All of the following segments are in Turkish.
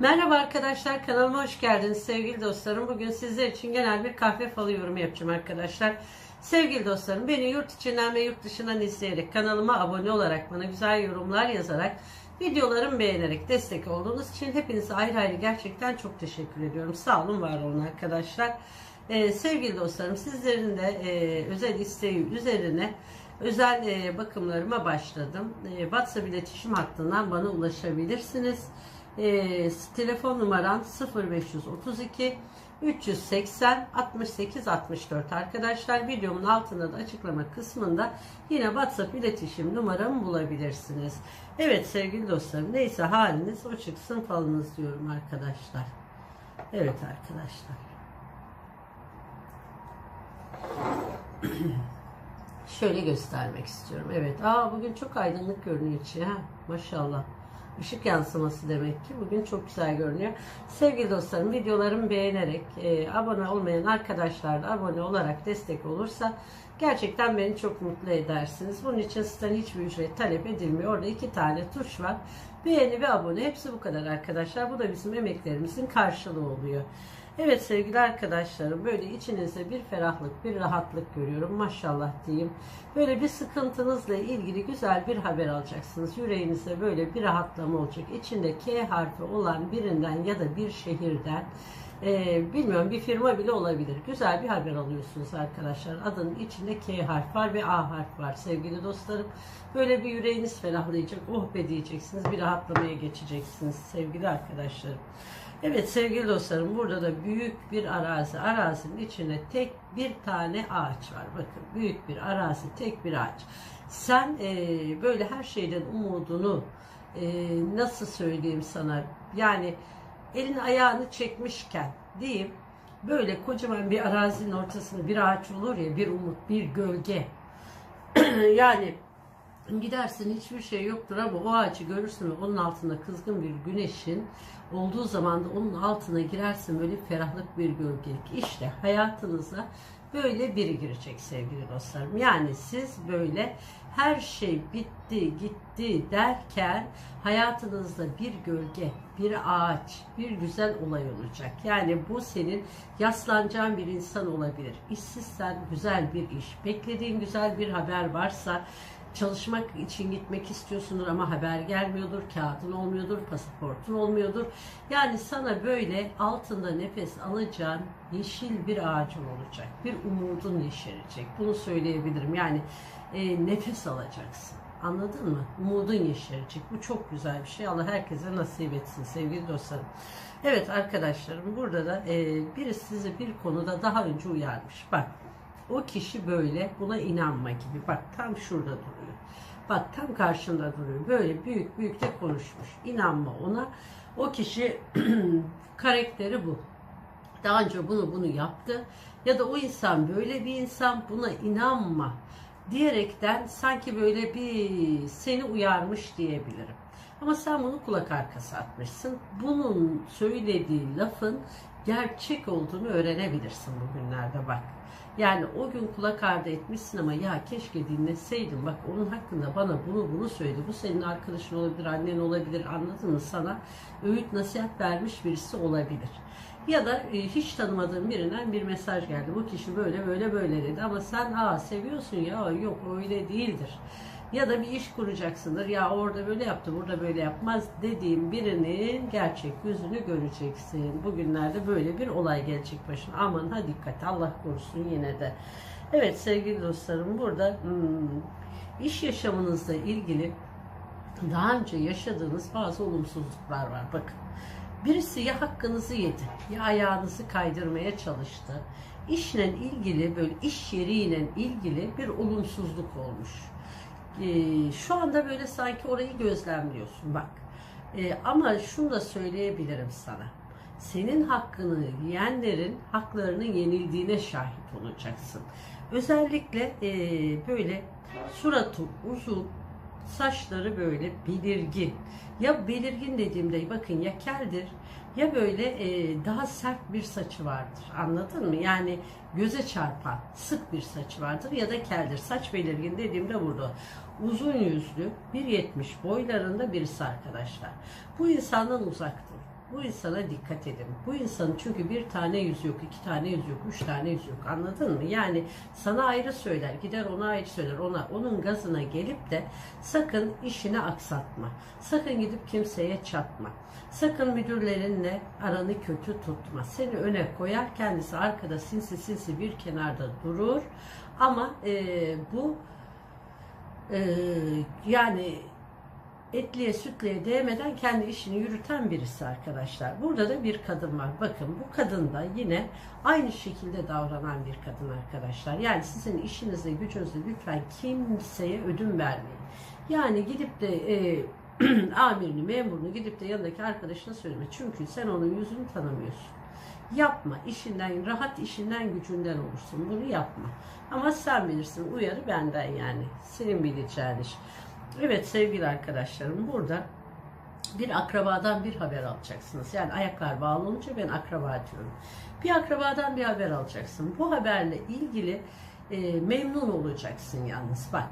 Merhaba arkadaşlar kanalıma hoş geldiniz sevgili dostlarım. Bugün sizler için genel bir kahve falı yorumu yapacağım arkadaşlar. Sevgili dostlarım beni yurt içinden ve yurt dışından izleyerek kanalıma abone olarak bana güzel yorumlar yazarak videolarımı beğenerek destek olduğunuz için hepinize ayrı ayrı gerçekten çok teşekkür ediyorum. Sağ olun var olun arkadaşlar. Ee, sevgili dostlarım sizlerin de e, özel isteği üzerine özel e, bakımlarıma başladım. E, WhatsApp iletişim hattından bana ulaşabilirsiniz. E, telefon numaram 0532 380 68 64 arkadaşlar videomun altında da açıklama kısmında yine WhatsApp iletişim numaramı bulabilirsiniz. Evet sevgili dostlarım neyse haliniz o çıksın falınız diyorum arkadaşlar. Evet arkadaşlar. Şöyle göstermek istiyorum. Evet. Aa bugün çok aydınlık görünüyor içi ha. Maşallah. Işık yansıması demek ki. Bugün çok güzel görünüyor. Sevgili dostlarım videolarımı beğenerek e, abone olmayan arkadaşlar da abone olarak destek olursa gerçekten beni çok mutlu edersiniz. Bunun için sizden hiçbir ücret talep edilmiyor. Orada iki tane tuş var. Beğeni ve abone. Hepsi bu kadar arkadaşlar. Bu da bizim emeklerimizin karşılığı oluyor. Evet sevgili arkadaşlarım böyle içinizde bir ferahlık, bir rahatlık görüyorum maşallah diyeyim. Böyle bir sıkıntınızla ilgili güzel bir haber alacaksınız. Yüreğinizde böyle bir rahatlama olacak. İçinde K harfi olan birinden ya da bir şehirden e, bilmiyorum bir firma bile olabilir. Güzel bir haber alıyorsunuz arkadaşlar. Adının içinde K harf var ve A harf var sevgili dostlarım. Böyle bir yüreğiniz ferahlayacak. Oh be diyeceksiniz. Bir rahatlamaya geçeceksiniz sevgili arkadaşlarım. Evet sevgili dostlarım burada da büyük bir arazi. Arazinin içinde tek bir tane ağaç var. Bakın büyük bir arazi, tek bir ağaç. Sen e, böyle her şeyden umudunu e, nasıl söyleyeyim sana yani elini ayağını çekmişken diyeyim böyle kocaman bir arazinin ortasında bir ağaç olur ya bir umut, bir gölge. yani Gidersin hiçbir şey yoktur ama o ağacı görürsün ve onun altında kızgın bir güneşin olduğu zaman da onun altına girersin böyle ferahlık bir gölgelik. İşte hayatınıza böyle biri girecek sevgili dostlarım. Yani siz böyle her şey bitti gitti derken hayatınızda bir gölge, bir ağaç, bir güzel olay olacak. Yani bu senin yaslanacağın bir insan olabilir. İşsizsen güzel bir iş, beklediğin güzel bir haber varsa çalışmak için gitmek istiyorsundur ama haber gelmiyordur, kağıdın olmuyordur, pasaportun olmuyordur. Yani sana böyle altında nefes alacağın yeşil bir ağacın olacak. Bir umudun yeşerecek. Bunu söyleyebilirim. Yani e, nefes alacaksın. Anladın mı? Umudun yeşerecek. Bu çok güzel bir şey. Allah herkese nasip etsin sevgili dostlarım. Evet arkadaşlarım burada da e, biri sizi bir konuda daha önce uyarmış. Bak o kişi böyle buna inanma gibi. Bak tam şurada duruyor. Bak tam karşında duruyor. Böyle büyük büyük de konuşmuş. İnanma ona. O kişi karakteri bu. Daha önce bunu bunu yaptı. Ya da o insan böyle bir insan buna inanma diyerekten sanki böyle bir seni uyarmış diyebilirim. Ama sen bunu kulak arkası atmışsın. Bunun söylediği lafın gerçek olduğunu öğrenebilirsin bugünlerde bak. Yani o gün kulak ardı etmişsin ama ya keşke dinleseydin. Bak onun hakkında bana bunu bunu söyledi. Bu senin arkadaşın olabilir, annen olabilir anladın mı? Sana öğüt nasihat vermiş birisi olabilir. Ya da e, hiç tanımadığın birinden bir mesaj geldi. Bu kişi böyle böyle böyle dedi ama sen aa seviyorsun ya yok öyle değildir. Ya da bir iş kuracaksındır. Ya orada böyle yaptı, burada böyle yapmaz dediğim birinin gerçek yüzünü göreceksin. Bugünlerde böyle bir olay gelecek başına. Aman ha dikkat Allah korusun yine de. Evet sevgili dostlarım burada hmm, iş yaşamınızla ilgili daha önce yaşadığınız bazı olumsuzluklar var. Bakın birisi ya hakkınızı yedi ya ayağınızı kaydırmaya çalıştı. İşle ilgili böyle iş yeriyle ilgili bir olumsuzluk olmuş e, şu anda böyle sanki orayı gözlemliyorsun bak. E, ama şunu da söyleyebilirim sana. Senin hakkını yiyenlerin haklarının yenildiğine şahit olacaksın. Özellikle e, böyle suratı uzun, saçları böyle belirgin. Ya belirgin dediğimde bakın ya keldir ya böyle e, daha sert bir saçı vardır. Anladın mı? Yani göze çarpan sık bir saçı vardır ya da keldir. Saç belirgin dediğimde burada. Uzun yüzlü 1.70 boylarında birisi arkadaşlar. Bu insandan uzak dur. Bu insana dikkat edin. Bu insanın çünkü bir tane yüzü yok, iki tane yüzü yok, üç tane yüzü yok. Anladın mı? Yani sana ayrı söyler, gider ona ayrı söyler. Ona onun gazına gelip de sakın işini aksatma. Sakın gidip kimseye çatma. Sakın müdürlerinle aranı kötü tutma. Seni öne koyar, kendisi arkada sinsi sinsi bir kenarda durur. Ama eee, bu eee, yani etliye sütlüye değmeden kendi işini yürüten birisi arkadaşlar. Burada da bir kadın var. Bakın bu kadın da yine aynı şekilde davranan bir kadın arkadaşlar. Yani sizin işinizde gücünüzde lütfen kimseye ödün vermeyin. Yani gidip de e, amirini, memurunu gidip de yanındaki arkadaşına söyleme. Çünkü sen onun yüzünü tanımıyorsun. Yapma. işinden rahat işinden gücünden olursun. Bunu yapma. Ama sen bilirsin. Uyarı benden yani. Senin bileceğin iş. Evet sevgili arkadaşlarım burada bir akrabadan bir haber alacaksınız. Yani ayaklar bağlı olunca ben akraba diyorum. Bir akrabadan bir haber alacaksın. Bu haberle ilgili e, memnun olacaksın yalnız. Bak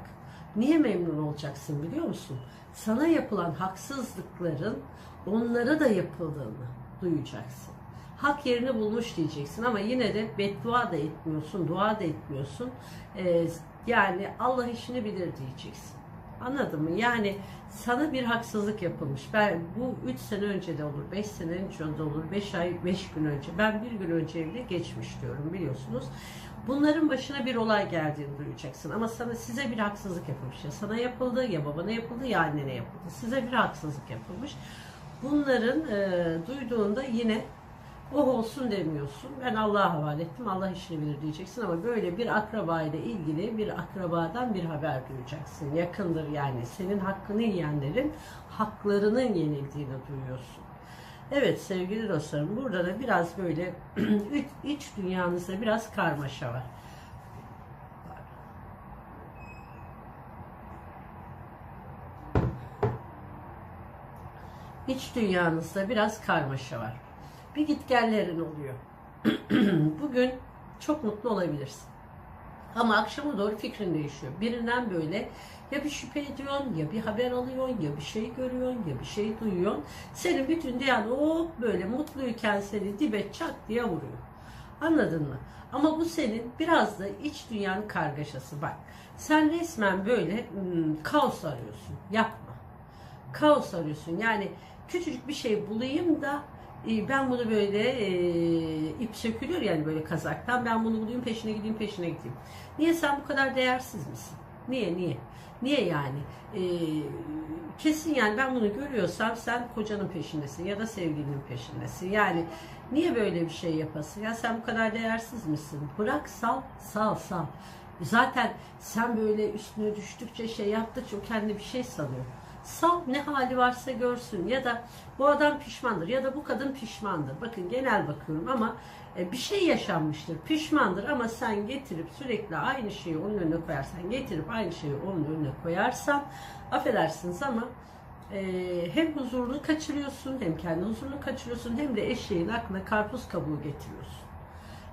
niye memnun olacaksın biliyor musun? Sana yapılan haksızlıkların onlara da yapıldığını duyacaksın. Hak yerini bulmuş diyeceksin ama yine de beddua da etmiyorsun, dua da etmiyorsun. E, yani Allah işini bilir diyeceksin. Anladın mı? Yani sana bir haksızlık yapılmış. Ben bu 3 sene önce de olur, 5 sene önce de olur, 5 ay, 5 gün önce. Ben bir gün önce bile geçmiş diyorum biliyorsunuz. Bunların başına bir olay geldiğini duyacaksın. Ama sana size bir haksızlık yapılmış. Ya sana yapıldı, ya babana yapıldı, ya annene yapıldı. Size bir haksızlık yapılmış. Bunların e, duyduğunda yine oh olsun demiyorsun. Ben Allah'a havale ettim. Allah işini bilir diyeceksin ama böyle bir akraba ile ilgili bir akrabadan bir haber duyacaksın. Yakındır yani. Senin hakkını yiyenlerin haklarının yenildiğini duyuyorsun. Evet sevgili dostlarım burada da biraz böyle iç, iç dünyanızda biraz karmaşa var. İç dünyanızda biraz karmaşa var bir gitgellerin oluyor. Bugün çok mutlu olabilirsin. Ama akşama doğru fikrin değişiyor. Birinden böyle ya bir şüphe ediyorsun, ya bir haber alıyorsun, ya bir şey görüyorsun, ya bir şey duyuyorsun. Senin bütün dünyanı o böyle mutluyken seni dibe çak diye vuruyor. Anladın mı? Ama bu senin biraz da iç dünyanın kargaşası. Bak sen resmen böyle hmm, kaos arıyorsun. Yapma. Kaos arıyorsun. Yani küçücük bir şey bulayım da ben bunu böyle e, ip sökülüyor yani böyle kazaktan. Ben bunu bulayım peşine gideyim peşine gideyim. Niye sen bu kadar değersiz misin? Niye niye? Niye yani? E, kesin yani ben bunu görüyorsam sen kocanın peşindesin ya da sevgilinin peşindesin. Yani niye böyle bir şey yapasın? Ya sen bu kadar değersiz misin? Bırak sal, sal, sal. Zaten sen böyle üstüne düştükçe şey yaptıkça o kendi bir şey sanıyor. Sal ne hali varsa görsün ya da bu adam pişmandır ya da bu kadın pişmandır. Bakın genel bakıyorum ama e, bir şey yaşanmıştır, pişmandır ama sen getirip sürekli aynı şeyi onun önüne koyarsan, getirip aynı şeyi onun önüne koyarsan affedersiniz ama e, hem huzurunu kaçırıyorsun, hem kendi huzurunu kaçırıyorsun, hem de eşeğin aklına karpuz kabuğu getiriyorsun.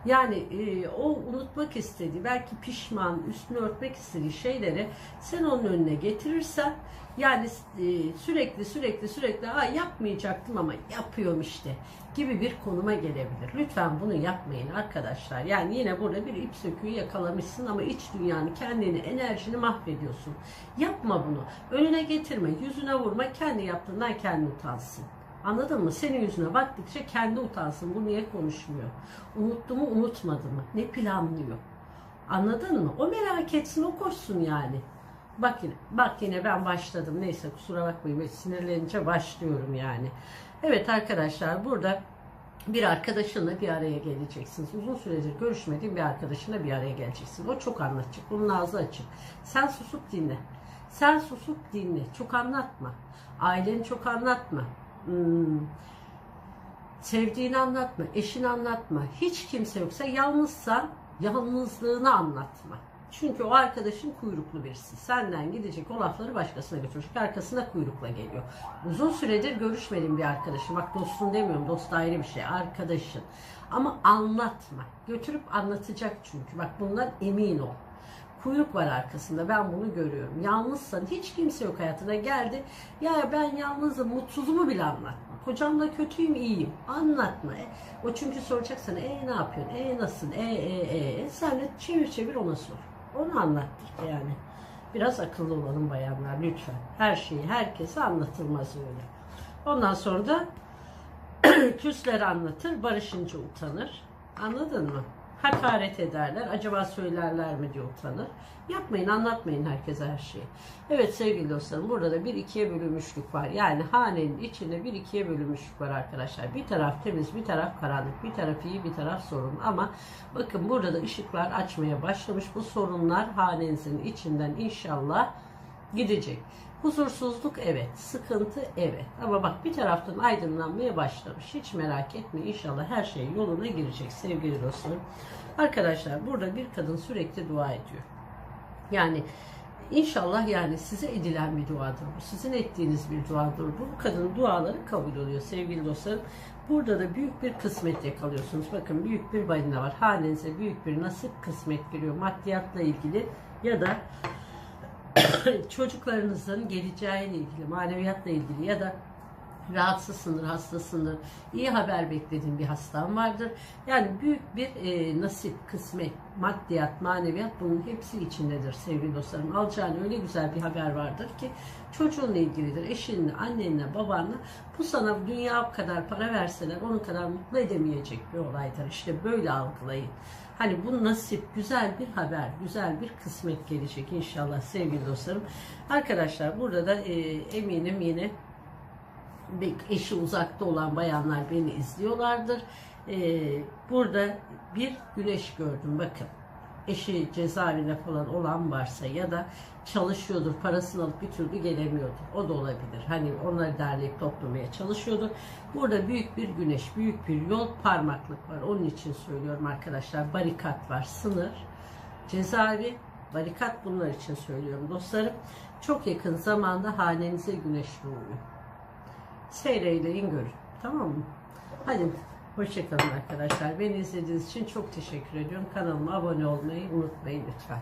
Yani e, o unutmak istediği, belki pişman, üstünü örtmek istediği şeyleri sen onun önüne getirirsen yani e, sürekli sürekli sürekli Aa, yapmayacaktım ama yapıyorum işte gibi bir konuma gelebilir. Lütfen bunu yapmayın arkadaşlar. Yani yine burada bir ip söküğü yakalamışsın ama iç dünyanı, kendini, enerjini mahvediyorsun. Yapma bunu. Önüne getirme, yüzüne vurma, kendi yaptığından kendi utansın. Anladın mı? Senin yüzüne baktıkça kendi utansın. Bu niye konuşmuyor? Unuttu mu unutmadı mı? Ne planlıyor? Anladın mı? O merak etsin o koşsun yani. Bak yine, bak yine ben başladım. Neyse kusura bakmayın. Sinirlenince başlıyorum yani. Evet arkadaşlar burada bir arkadaşınla bir araya geleceksiniz. Uzun süredir görüşmediğin bir arkadaşınla bir araya geleceksin. O çok anlatacak. Onun ağzı açık. Sen susup dinle. Sen susup dinle. Çok anlatma. Aileni çok anlatma. Hmm. Sevdiğini anlatma. Eşini anlatma. Hiç kimse yoksa yalnızsan yalnızlığını anlatma. Çünkü o arkadaşın kuyruklu birisi. Senden gidecek o lafları başkasına götürecek. Arkasına kuyrukla geliyor. Uzun süredir görüşmediğim bir arkadaşım. Bak dostun demiyorum. Dost ayrı bir şey. Arkadaşın. Ama anlatma. Götürüp anlatacak çünkü. Bak bundan emin ol. Kuyruk var arkasında. Ben bunu görüyorum. Yalnızsan hiç kimse yok hayatına geldi. Ya ben yalnızım, mutsuzumu bile anlatma. Kocamla kötüyüm, iyiyim. Anlatma. E, o çünkü soracak sana, e ne yapıyorsun, e nasıl, e e e. e. Sen de çevir çevir ona sor. Onu anlattır yani. Biraz akıllı olalım bayanlar lütfen. Her şeyi herkese anlatılmaz öyle. Ondan sonra da küsler anlatır, barışınca utanır. Anladın mı? Hakaret ederler, acaba söylerler mi diye utanır. Yapmayın, anlatmayın herkese her şeyi. Evet sevgili dostlarım, burada da bir ikiye bölünmüşlük var. Yani hanenin içinde bir ikiye bölünmüşlük var arkadaşlar. Bir taraf temiz, bir taraf karanlık, bir taraf iyi, bir taraf sorun. Ama bakın burada da ışıklar açmaya başlamış. Bu sorunlar hanenizin içinden inşallah gidecek. Huzursuzluk evet, sıkıntı evet. Ama bak bir taraftan aydınlanmaya başlamış. Hiç merak etme inşallah her şey yoluna girecek sevgili dostlarım. Arkadaşlar burada bir kadın sürekli dua ediyor. Yani inşallah yani size edilen bir duadır bu. Sizin ettiğiniz bir duadır bu. Bu kadının duaları kabul oluyor sevgili dostlarım. Burada da büyük bir kısmet yakalıyorsunuz. Bakın büyük bir balina var. Hanenize büyük bir nasip kısmet geliyor. Maddiyatla ilgili ya da çocuklarınızın geleceğiyle ilgili, maneviyatla ilgili ya da rahatsızsındır, hastasındır, iyi haber beklediğin bir hastan vardır. Yani büyük bir e, nasip, kısmet, maddiyat, maneviyat bunun hepsi içindedir sevgili dostlarım. Alacağın öyle güzel bir haber vardır ki çocuğunla ilgilidir, eşinle, annenle, babanla. Bu sana dünya kadar para verseler onu kadar mutlu edemeyecek bir olaydır. İşte böyle algılayın. Hani bu nasip, güzel bir haber, güzel bir kısmet gelecek inşallah sevgili dostlarım. Arkadaşlar burada da e, eminim yine eşi uzakta olan bayanlar beni izliyorlardır. Ee, burada bir güneş gördüm bakın. Eşi cezaevinde falan olan varsa ya da çalışıyordur, parasını alıp bir türlü gelemiyordur. O da olabilir. Hani onları derleyip toplamaya çalışıyordur. Burada büyük bir güneş, büyük bir yol, parmaklık var. Onun için söylüyorum arkadaşlar. Barikat var, sınır, cezaevi, barikat bunlar için söylüyorum dostlarım. Çok yakın zamanda hanenize güneş doğuyor seyreyleyin görün. Tamam mı? Hadi hoşçakalın arkadaşlar. Beni izlediğiniz için çok teşekkür ediyorum. Kanalıma abone olmayı unutmayın lütfen.